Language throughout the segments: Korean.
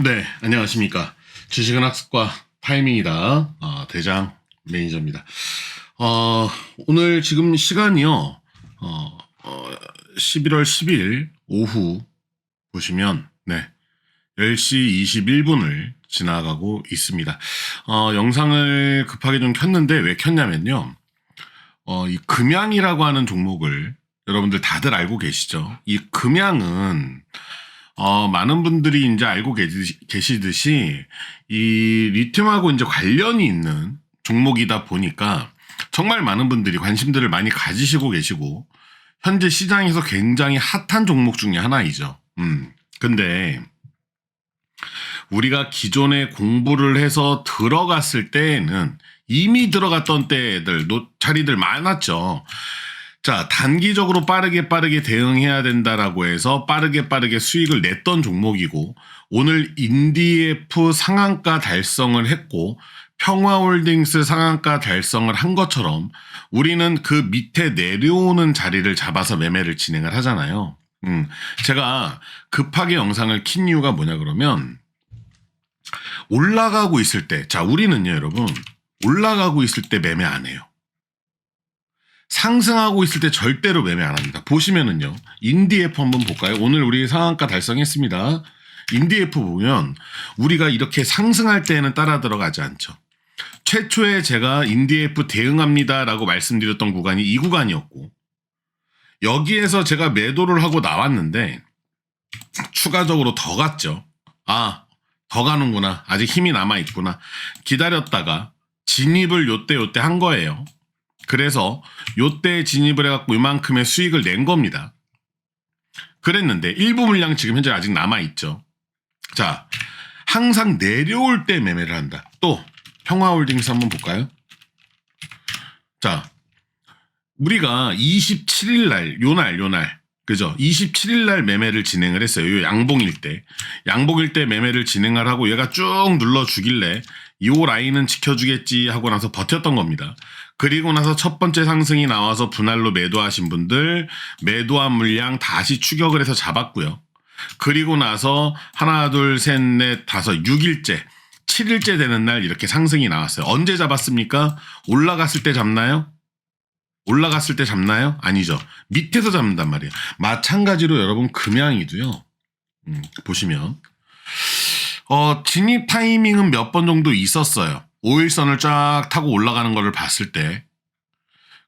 네, 안녕하십니까. 주식은 학습과 타이밍이다. 어, 대장 매니저입니다. 어, 오늘 지금 시간이요. 어, 어, 11월 10일 오후 보시면, 네. 10시 21분을 지나가고 있습니다. 어, 영상을 급하게 좀 켰는데 왜 켰냐면요. 어, 이 금양이라고 하는 종목을 여러분들 다들 알고 계시죠? 이 금양은 어, 많은 분들이 이제 알고 계시, 계시듯이 이 리튬하고 이제 관련이 있는 종목이다 보니까 정말 많은 분들이 관심들을 많이 가지시고 계시고 현재 시장에서 굉장히 핫한 종목 중에 하나이죠. 음. 근데 우리가 기존에 공부를 해서 들어갔을 때에는 이미 들어갔던 때들, 노- 자리들 많았죠. 자, 단기적으로 빠르게 빠르게 대응해야 된다라고 해서 빠르게 빠르게 수익을 냈던 종목이고, 오늘 인디에프 상한가 달성을 했고, 평화홀딩스 상한가 달성을 한 것처럼 우리는 그 밑에 내려오는 자리를 잡아서 매매를 진행을 하잖아요. 음, 제가 급하게 영상을 킨 이유가 뭐냐 그러면, 올라가고 있을 때, 자, 우리는요, 여러분, 올라가고 있을 때 매매 안 해요. 상승하고 있을 때 절대로 매매 안 합니다. 보시면은요. 인디에프 한번 볼까요? 오늘 우리 상한가 달성했습니다. 인디에프 보면 우리가 이렇게 상승할 때에는 따라 들어가지 않죠. 최초에 제가 인디에프 대응합니다라고 말씀드렸던 구간이 이 구간이었고 여기에서 제가 매도를 하고 나왔는데 추가적으로 더 갔죠. 아, 더 가는구나. 아직 힘이 남아 있구나. 기다렸다가 진입을 요때 요때 한 거예요. 그래서 요때 진입을 해갖고 이만큼의 수익을 낸 겁니다. 그랬는데 일부 물량 지금 현재 아직 남아있죠. 자, 항상 내려올 때 매매를 한다. 또 평화홀딩스 한번 볼까요? 자, 우리가 27일 날, 요 날, 요 날, 그죠? 27일 날 매매를 진행을 했어요. 요 양봉일 때. 양봉일 때 매매를 진행을 하고 얘가 쭉 눌러 주길래 요 라인은 지켜주겠지 하고 나서 버텼던 겁니다. 그리고 나서 첫 번째 상승이 나와서 분할로 매도하신 분들 매도한 물량 다시 추격을 해서 잡았고요. 그리고 나서 하나, 둘, 셋, 넷, 다섯, 6일째, 7일째 되는 날 이렇게 상승이 나왔어요. 언제 잡았습니까? 올라갔을 때 잡나요? 올라갔을 때 잡나요? 아니죠. 밑에서 잡는단 말이에요. 마찬가지로 여러분 금양이도요. 음, 보시면 어, 진입 타이밍은 몇 번 정도 있었어요. 5일선을 쫙 타고 올라가는 거를 봤을 때.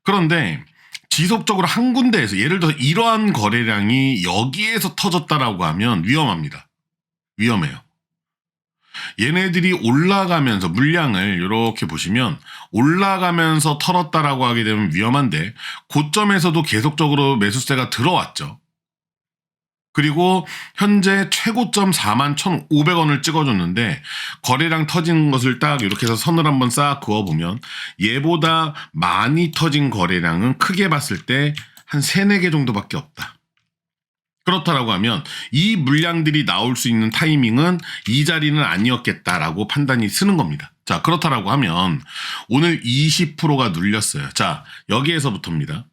그런데 지속적으로 한 군데에서 예를 들어 이러한 거래량이 여기에서 터졌다라고 하면 위험합니다. 위험해요. 얘네들이 올라가면서 물량을 이렇게 보시면 올라가면서 털었다라고 하게 되면 위험한데 고점에서도 계속적으로 매수세가 들어왔죠. 그리고 현재 최고점 41,500원을 찍어줬는데 거래량 터진 것을 딱 이렇게 해서 선을 한번 싹 그어보면 얘보다 많이 터진 거래량은 크게 봤을 때 한 3, 4개 정도밖에 없다. 그렇다라고 하면 이 물량들이 나올 수 있는 타이밍은 이 자리는 아니었겠다라고 판단이 쓰는 겁니다. 자, 그렇다라고 하면 오늘 20%가 눌렸어요. 자, 여기에서부터입니다.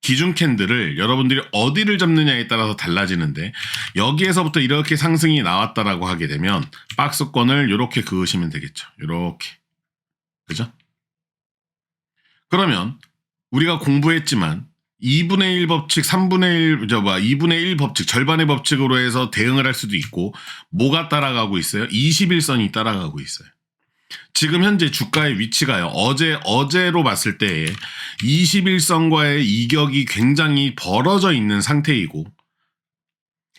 기준 캔들을 여러분들이 어디를 잡느냐에 따라서 달라지는데 여기에서부터 이렇게 상승이 나왔다라고 하게 되면 박스권을 이렇게 그으시면 되겠죠. 이렇게. 그죠? 그러면 우리가 공부했지만 2분의 1 법칙, 3분의 1, 저, 뭐, 2분의 1 법칙, 절반의 법칙으로 해서 대응을 할 수도 있고, 뭐가 따라가고 있어요? 21선이 따라가고 있어요. 지금 현재 주가의 위치가요. 어제, 어제로 봤을 때 21선과의 이격이 굉장히 벌어져 있는 상태이고,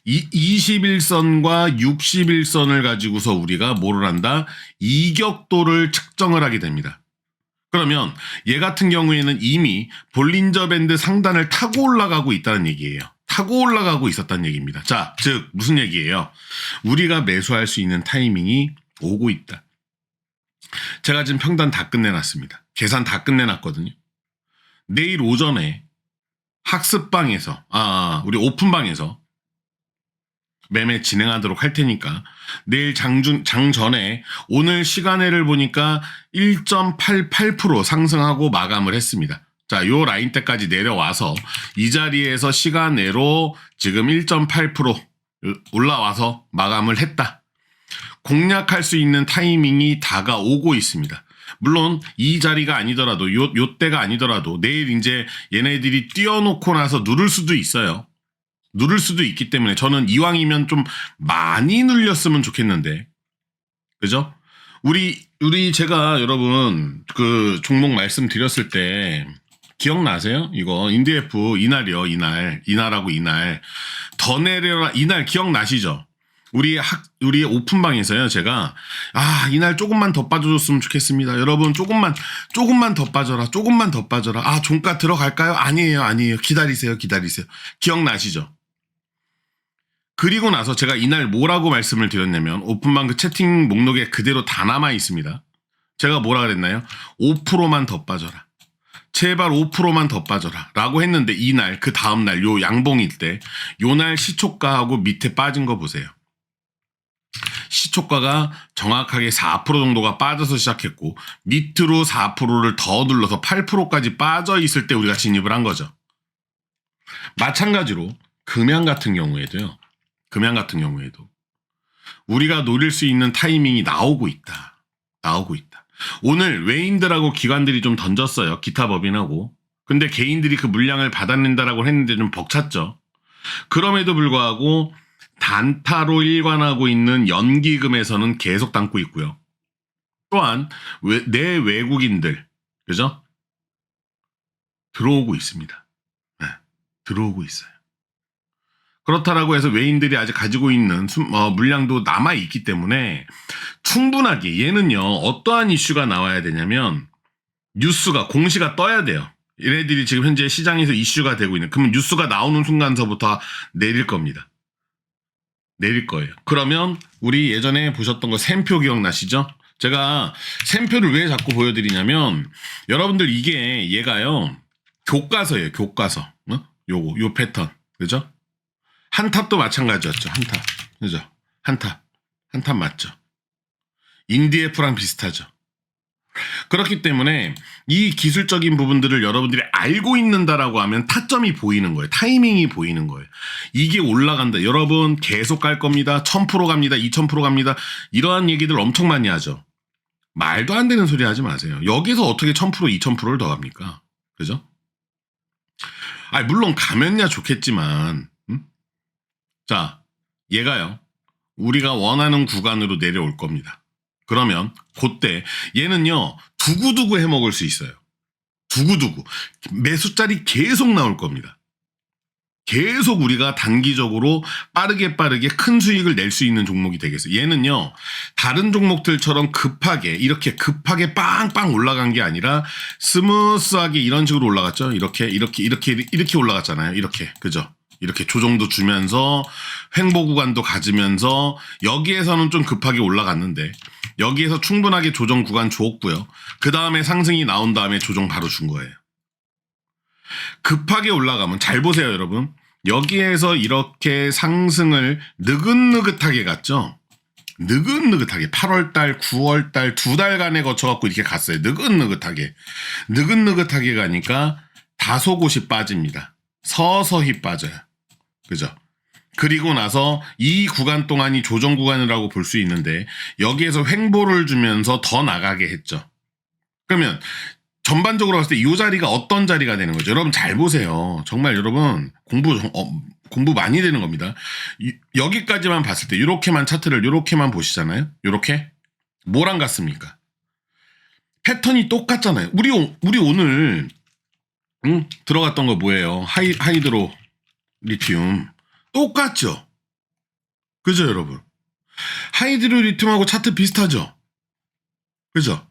이 21선과 61선을 가지고서 우리가 뭐를 한다? 이격도를 측정을 하게 됩니다. 그러면 얘 같은 경우에는 이미 볼린저 밴드 상단을 타고 올라가고 있다는 얘기예요. 타고 올라가고 있었다는 얘기입니다. 자, 즉 무슨 얘기예요? 우리가 매수할 수 있는 타이밍이 오고 있다. 제가 지금 평단 다 끝내놨습니다. 계산 다 끝내놨거든요. 내일 오전에 학습방에서 아 우리 오픈방에서 매매 진행하도록 할 테니까 내일 장중 장 전에 오늘 시간에를 보니까 1.88% 상승하고 마감을 했습니다. 자, 요 라인 때까지 내려와서 이 자리에서 시간내로 지금 1.8% 올라와서 마감을 했다. 공략할 수 있는 타이밍이 다가오고 있습니다. 물론 이 자리가 아니더라도 요, 요 때가 아니더라도 내일 이제 얘네들이 뛰어놓고 나서 누를 수도 있어요. 누를 수도 있기 때문에 저는 이왕이면 좀 많이 눌렸으면 좋겠는데. 그죠? 우리, 우리 제가 여러분 그 종목 말씀드렸을 때 기억나세요? 이거 인디에프 이날이요, 이날. 이날하고 이날. 더 내려라, 이날 기억나시죠? 우리 학, 우리 오픈방에서요, 제가, 아, 이날 조금만 더 빠져줬으면 좋겠습니다. 여러분, 조금만, 조금만 더 빠져라, 조금만 더 빠져라. 아, 종가 들어갈까요? 아니에요, 아니에요. 기다리세요, 기다리세요. 기억나시죠? 그리고 나서 제가 이날 뭐라고 말씀을 드렸냐면, 오픈방 그 채팅 목록에 그대로 다 남아 있습니다. 제가 뭐라 그랬나요? 5%만 더 빠져라. 제발 5%만 더 빠져라. 라고 했는데 이날, 그 다음날, 요 양봉일 때, 요 날 시초가하고 밑에 빠진 거 보세요. 시초가가 정확하게 4% 정도가 빠져서 시작했고, 밑으로 4%를 더 눌러서 8%까지 빠져 있을 때 우리가 진입을 한 거죠. 마찬가지로, 금양 같은 경우에도요, 금양 같은 경우에도, 우리가 노릴 수 있는 타이밍이 나오고 있다. 나오고 있다. 오늘 외인들하고 기관들이 좀 던졌어요. 기타 법인하고. 근데 개인들이 그 물량을 받아낸다라고 했는데 좀 벅찼죠. 그럼에도 불구하고 단타로 일관하고 있는 연기금에서는 계속 담고 있고요. 또한 외- 내 외국인들 그죠? 들어오고 있습니다. 네, 들어오고 있어요. 그렇다라고 해서 외인들이 아직 가지고 있는 숨- 어, 물량도 남아 있기 때문에 충분하게 얘는요 어떠한 이슈가 나와야 되냐면 뉴스가 공시가 떠야 돼요. 얘네들이 지금 현재 시장에서 이슈가 되고 있는 그러면 뉴스가 나오는 순간서부터 내릴 겁니다. 내릴 거예요. 그러면 우리 예전에 보셨던 거 샘표 기억나시죠? 제가 샘표를 왜 자꾸 보여드리냐면 여러분들 이게 얘가요 교과서예요. 교과서. 어? 요거 요 패턴 그죠? 한탑도 마찬가지였죠. 한탑 그죠? 한탑 한탑 맞죠? 인디에프랑 비슷하죠. 그렇기 때문에 이 기술적인 부분들을 여러분들이 알고 있는다라고 하면 타점이 보이는 거예요. 타이밍이 보이는 거예요. 이게 올라간다. 여러분 계속 갈 겁니다. 1000% 갑니다. 2000% 갑니다. 이러한 얘기들 엄청 많이 하죠. 말도 안 되는 소리 하지 마세요. 여기서 어떻게 1000% 2000%를 더 갑니까? 그죠? 아, 물론 가면야 좋겠지만 음? 자, 얘가요. 우리가 원하는 구간으로 내려올 겁니다. 그러면 그때 얘는요 두구두구 해 먹을 수 있어요. 두구두구 매수짜리 계속 나올 겁니다. 계속 우리가 단기적으로 빠르게 빠르게 큰 수익을 낼 수 있는 종목이 되겠어요. 얘는요 다른 종목들처럼 급하게 이렇게 급하게 빵빵 올라간 게 아니라 스무스하게 이런 식으로 올라갔죠. 이렇게 이렇게 이렇게 이렇게 올라갔잖아요. 이렇게 그죠? 이렇게 조정도 주면서 횡보 구간도 가지면서 여기에서는 좀 급하게 올라갔는데 여기에서 충분하게 조정 구간 줬고요. 그 다음에 상승이 나온 다음에 조정 바로 준 거예요. 급하게 올라가면 잘 보세요, 여러분. 여기에서 이렇게 상승을 느긋느긋하게 갔죠. 느긋느긋하게 8월달, 9월달 두 달간에 거쳐갖고 이렇게 갔어요. 느긋느긋하게. 느긋느긋하게 가니까 다소 곳이 빠집니다. 서서히 빠져요. 그죠? 그리고 나서 이 구간 동안이 조정 구간이라고 볼 수 있는데 여기에서 횡보를 주면서 더 나가게 했죠. 그러면 전반적으로 봤을 때 이 자리가 어떤 자리가 되는 거죠? 여러분 잘 보세요. 정말 여러분 공부 정- 어, 공부 많이 되는 겁니다. 이- 여기까지만 봤을 때 이렇게만 차트를 이렇게만 보시잖아요. 이렇게 뭐랑 같습니까? 패턴이 똑같잖아요. 우리 오- 우리 오늘 응? 들어갔던 거 뭐예요? 하이 하이드로 리튬 똑같죠? 그죠, 여러분? 하이드로 리튬하고 차트 비슷하죠? 그죠?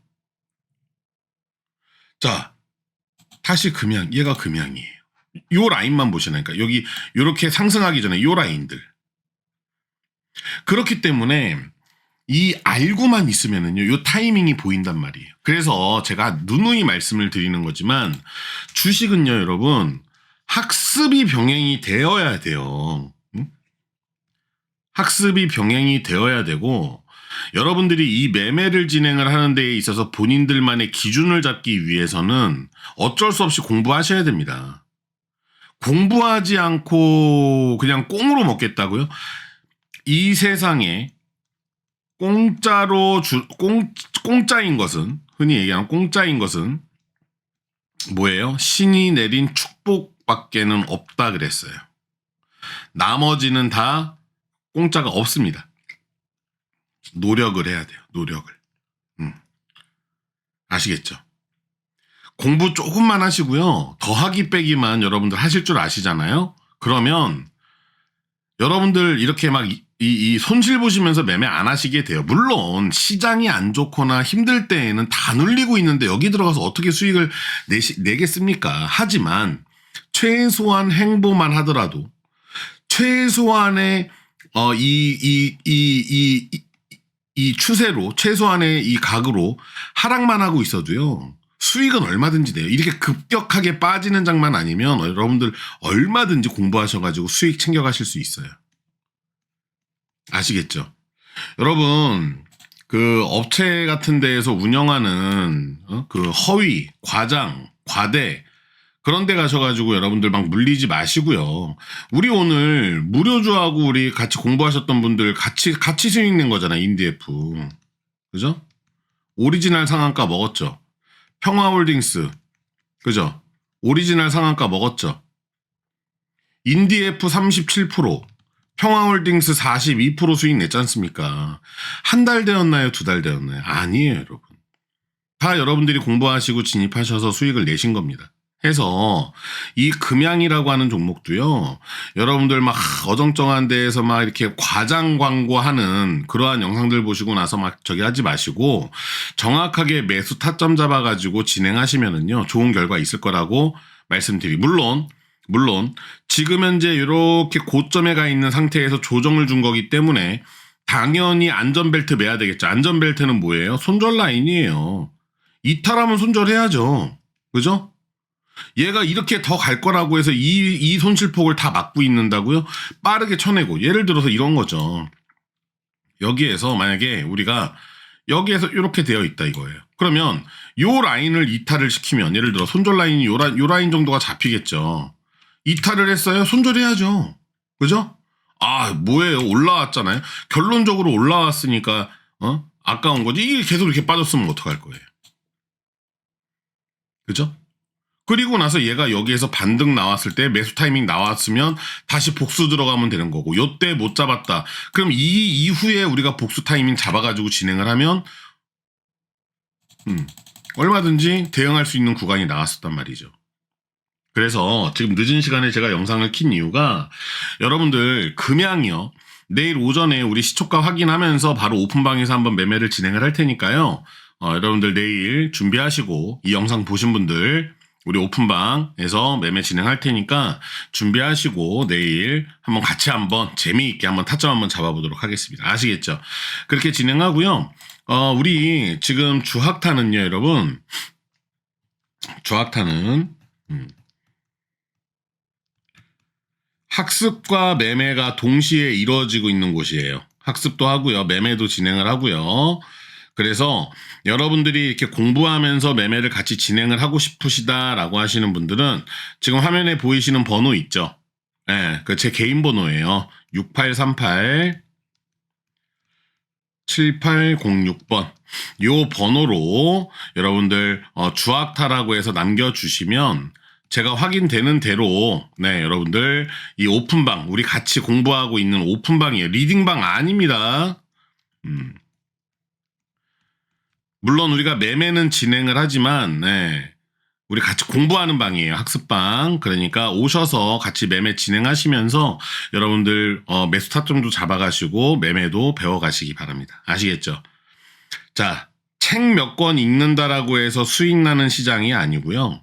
자, 다시 금양, 얘가 금양이에요. 요 라인만 보시라니까. 여기, 요렇게 상승하기 전에 요 라인들. 그렇기 때문에, 이 알고만 있으면은요, 요 타이밍이 보인단 말이에요. 그래서 제가 누누이 말씀을 드리는 거지만, 주식은요, 여러분, 학습이 병행이 되어야 돼요. 응? 학습이 병행이 되어야 되고 여러분들이 이 매매를 진행을 하는 데에 있어서 본인들만의 기준을 잡기 위해서는 어쩔 수 없이 공부하셔야 됩니다. 공부하지 않고 그냥 꽁으로 먹겠다고요? 이 세상에 공짜로 주, 공, 공짜인 것은 흔히 얘기하는 공짜인 것은 뭐예요? 신이 내린 축복밖에는 없다 그랬어요. 나머지는 다 공짜가 없습니다. 노력을 해야 돼요. 노력을. 음. 아시겠죠? 공부 조금만 하시고요. 더하기 빼기만 여러분들 하실 줄 아시잖아요. 그러면 여러분들 이렇게 막 이, 이 손실 보시면서 매매 안 하시게 돼요. 물론 시장이 안 좋거나 힘들 때에는 다 눌리고 있는데 여기 들어가서 어떻게 수익을 내시, 내겠습니까? 하지만 최소한 행보만 하더라도 최소한의 어, 이, 이, 이, 이, 이, 이 추세로 최소한의 이 각으로 하락만 하고 있어도요. 수익은 얼마든지 돼요. 이렇게 급격하게 빠지는 장만 아니면 여러분들 얼마든지 공부하셔가지고 수익 챙겨가실 수 있어요. 아시겠죠? 여러분, 그 업체 같은 데에서 운영하는 어? 그 허위, 과장, 과대, 그런 데 가셔가지고 여러분들 막 물리지 마시고요. 우리 오늘 무료주하고 우리 같이 공부하셨던 분들 같이, 같이 수익 낸 거잖아, 인디에프. 그죠? 오리지널 상한가 먹었죠? 평화홀딩스. 그죠? 오리지널 상한가 먹었죠? 인디에프 37%, 평화홀딩스 42% 수익 냈지 않습니까? 한 달 되었나요? 두 달 되었나요? 아니에요, 여러분. 다 여러분들이 공부하시고 진입하셔서 수익을 내신 겁니다. 해서 이 금양이라고 하는 종목도요. 여러분들 막 어정쩡한 데에서 막 이렇게 과장 광고하는 그러한 영상들 보시고 나서 막 저기 하지 마시고 정확하게 매수 타점 잡아 가지고 진행하시면은요 좋은 결과 있을 거라고 말씀드리. 물론 물론 지금 현재 이렇게 고점에 가 있는 상태에서 조정을 준 거기 때문에 당연히 안전벨트 매야 되겠죠. 안전벨트는 뭐예요? 손절 라인이에요. 이탈하면 손절해야죠. 그죠? 얘가 이렇게 더 갈 거라고 해서 이, 이 손실폭을 다 막고 있는다고요? 빠르게 쳐내고. 예를 들어서 이런 거죠. 여기에서 만약에 우리가 여기에서 이렇게 되어 있다 이거예요. 그러면 요 라인을 이탈을 시키면 예를 들어 손절 라인이 요, 라, 요 라인 정도가 잡히겠죠. 이탈을 했어요? 손절해야죠. 그죠? 아, 뭐예요? 올라왔잖아요. 결론적으로 올라왔으니까, 어? 아까운 거지. 이게 계속 이렇게 빠졌으면 어떡할 거예요? 그죠? 그리고 나서 얘가 여기에서 반등 나왔을 때 매수 타이밍 나왔으면 다시 복수 들어가면 되는 거고, 요때 못 잡았다. 그럼 이 이후에 우리가 복수 타이밍 잡아가지고 진행을 하면, 음, 얼마든지 대응할 수 있는 구간이 나왔었단 말이죠. 그래서 지금 늦은 시간에 제가 영상을 킨 이유가 여러분들 금양이요. 내일 오전에 우리 시초가 확인하면서 바로 오픈방에서 한번 매매를 진행을 할 테니까요. 어, 여러분들 내일 준비하시고 이 영상 보신 분들 우리 오픈방에서 매매 진행할 테니까 준비하시고 내일 한번 같이 한번 재미있게 한번 타점 한번 잡아보도록 하겠습니다. 아시겠죠? 그렇게 진행하고요. 어, 우리 지금 주학타는요, 여러분. 주학타는 음, 학습과 매매가 동시에 이루어지고 있는 곳이에요. 학습도 하고요. 매매도 진행을 하고요. 그래서 여러분들이 이렇게 공부하면서 매매를 같이 진행을 하고 싶으시다라고 하시는 분들은 지금 화면에 보이시는 번호 있죠? 예, 네, 그제 개인 번호예요. 6838 7806번. 요 번호로 여러분들 어, 주학타라고 해서 남겨주시면 제가 확인되는 대로 네 여러분들 이 오픈방 우리 같이 공부하고 있는 오픈방이에요 리딩방 아닙니다 음. 물론 우리가 매매는 진행을 하지만 네. 우리 같이 공부하는 방이에요. 학습방. 그러니까 오셔서 같이 매매 진행하시면서 여러분들 어, 매수 타점도 잡아가시고 매매도 배워가시기 바랍니다. 아시겠죠? 자 책 몇 권 읽는다라고 해서 수익 나는 시장이 아니고요.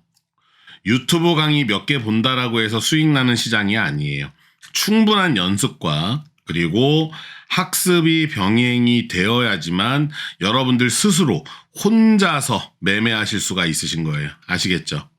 유튜브 강의 몇 개 본다라고 해서 수익 나는 시장이 아니에요. 충분한 연습과 그리고 학습이 병행이 되어야지만 여러분들 스스로 혼자서 매매하실 수가 있으신 거예요. 아시겠죠?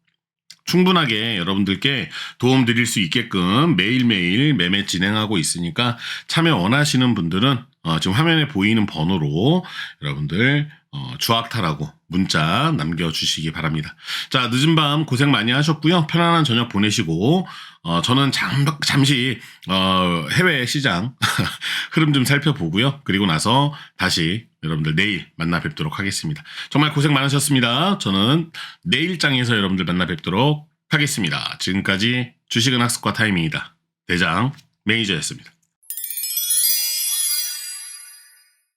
충분하게 여러분들께 도움 드릴 수 있게끔 매일매일 매매 진행하고 있으니까 참여 원하시는 분들은 어, 지금 화면에 보이는 번호로 여러분들 어, 주악타라고 문자 남겨주시기 바랍니다. 자 늦은 밤 고생 많이 하셨고요. 편안한 저녁 보내시고 어, 저는 잠, 잠시 어, 해외 시장 흐름 좀 살펴보고요. 그리고 나서 다시 여러분들 내일 만나 뵙도록 하겠습니다. 정말 고생 많으셨습니다. 저는 내일장에서 여러분들 만나 뵙도록 하겠습니다. 지금까지 주식은 학습과 타이밍이다. 대장 매니저였습니다.